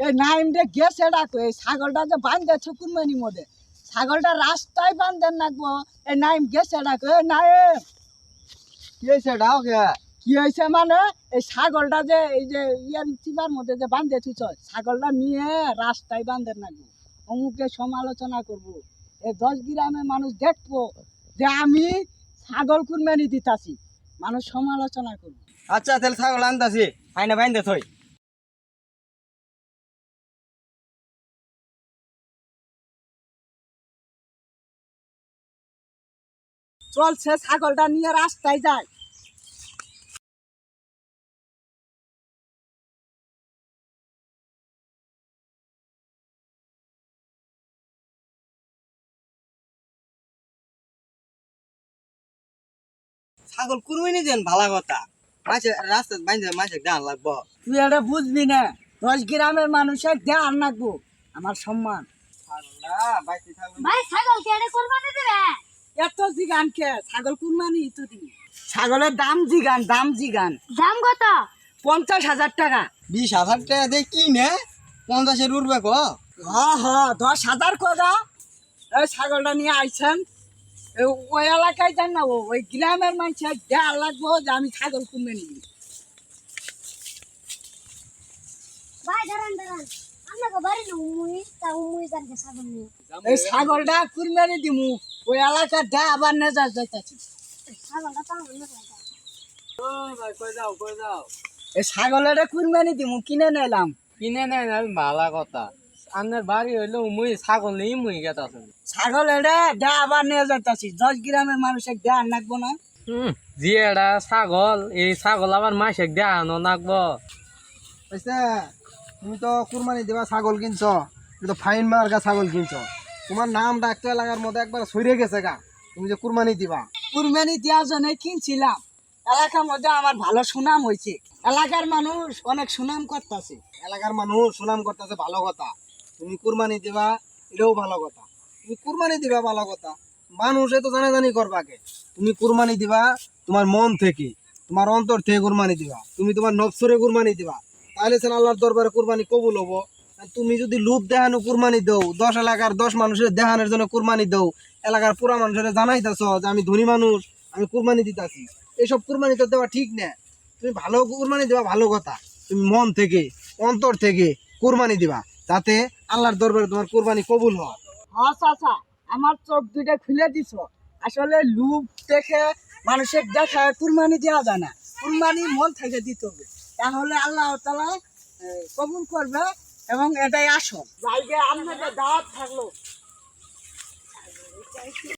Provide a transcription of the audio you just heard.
এই নাইমটা গেছে ডাকো, এই ছাগলটা যে বান্ধেছে কুরবানির মধ্যে, ছাগলটা রাস্তায় বান্ধেন রাখব এই নাইম গেছে ডাকো, এই নাইম কি হয়েছে ডাও কে কি হয়েছে মানে? এই ছাগলটা যে, এই যে ইয়ার চিপার মধ্যে যে বান্ধে থুছ ছাগলটা নিয়ে রাস্তায় বান্ধেন রাখব অমুকে সমালোচনা করব, এই দশ গ্রামের মানুষ দেখব যে আমি ছাগল কুরবানি দিতাছি, মানুষ সমালোচনা করব। আচ্ছা তাহলে ছাগল আনতাছি আইনা বাইন্দে থই। চলছে ছাগলটা নিয়ে রাস্তায় যায়। ছাগল কুরবানি দেন ভালো কথা। মাঝে রাস্তা বাইন্দে মাঝে গান লাগবো। তুই এটা বুঝবি না দশ গ্রামের মানুষের ধ্যান রাখব আমার সম্মান। ভাই ছাগল কেড়ে কোরবানি দেবে জিগান কে? ছাগল কুরবানি তো দিবি ছাগলের দাম জিগান দাম জিগান। দাম কত? পঞ্চাশ হাজার টাকা। বিশ হাজার টাকা দিয়ে কি নে? পঞ্চাশের উঠবে কো। হ হ দশ হাজার করা এই ছাগলটা নিয়ে আইছেন। এই ওই এলাকায় যান না ওই গ্রামের মানুষের ধ্যান লাগবো যে আমি ছাগল দিবি ভাই দাঁড়ান দাঁড়ান। এই ছাগলটা কুরবানি দিমু ওই এলাকার দা আবার যাইতাছি। ছাগলটা না কই যাও কই এই ছাগলের কুরবানি দিমু কিনে নিলাম কিনে নেন আমি ভালো কথা। আপনার বাড়ি হইল মুই ছাগল নেই মুই গেতাছেন ছাগল এটা দা আবার নিয়ে যাইতাছি। দশ গ্রামের মানুষের ধ্যান রাখব না? জি এটা ছাগল এই ছাগল আবার মাসে দেখানো নাকবো। আচ্ছা তুমি তো কুরবানি দেবা ছাগল কিনছ তুমি তো ফাইন মার্কা ছাগল কিনছ। তোমার নাম ডাকতে লাগার মধ্যে একবার সরে গেছে গা তুমি যে কুরবানি দিবা। কুরবানি দেওয়ার জন্য কিনছিলাম। এলাকার মধ্যে আমার ভালো সুনাম হয়েছে। এলাকার মানুষ অনেক সুনাম করতেছে। এলাকার মানুষ সুনাম করতেছে ভালো কথা। তুমি কুরবানি দিবা এটাও ভালো কথা। তুমি কুরবানি দিবা ভালো কথা। মানুষ এত জানাজানি করবাকে তুমি কুরবানি দিবা তোমার মন থেকে তোমার অন্তর থেকে কুরবানি দিবা। তুমি তোমার নবসরে কুরবানি দিবা। তাহলে আল্লাহর দরবারে কুরবানি কবুল হব। তুমি যদি লুপ দেহানো কুরবানি দেও, দশ এলাকার দশ মানুষের দেহানের জন্য কুরবানি দেও, এলাকার পুরা মানুষের জানাইতেছ যে আমি ধনী মানুষ, আমি কুরবানি দিতাছি। এইসব কুরবানি তো দেওয়া ঠিক না। তুমি ভালো কুরবানি দেওয়া ভালো কথা। তুমি মন থেকে, অন্তর থেকে কুরবানি দিবা, যাতে আল্লাহর দরবারে তোমার কুরবানি কবুল হয়। হ্যাঁ চাচা আমার চোখ দুইটা খুলে দিছ। আসলে লুপ দেখে মানুষের দেখে কুরবানি দেওয়া যায় না। কুরবানি মন থেকে দিতে হবে। তাহলে আল্লাহ তালা কবুল করবে এবং এটাই আসল। যাইগে আপনাদের দাওয়াত থাকল।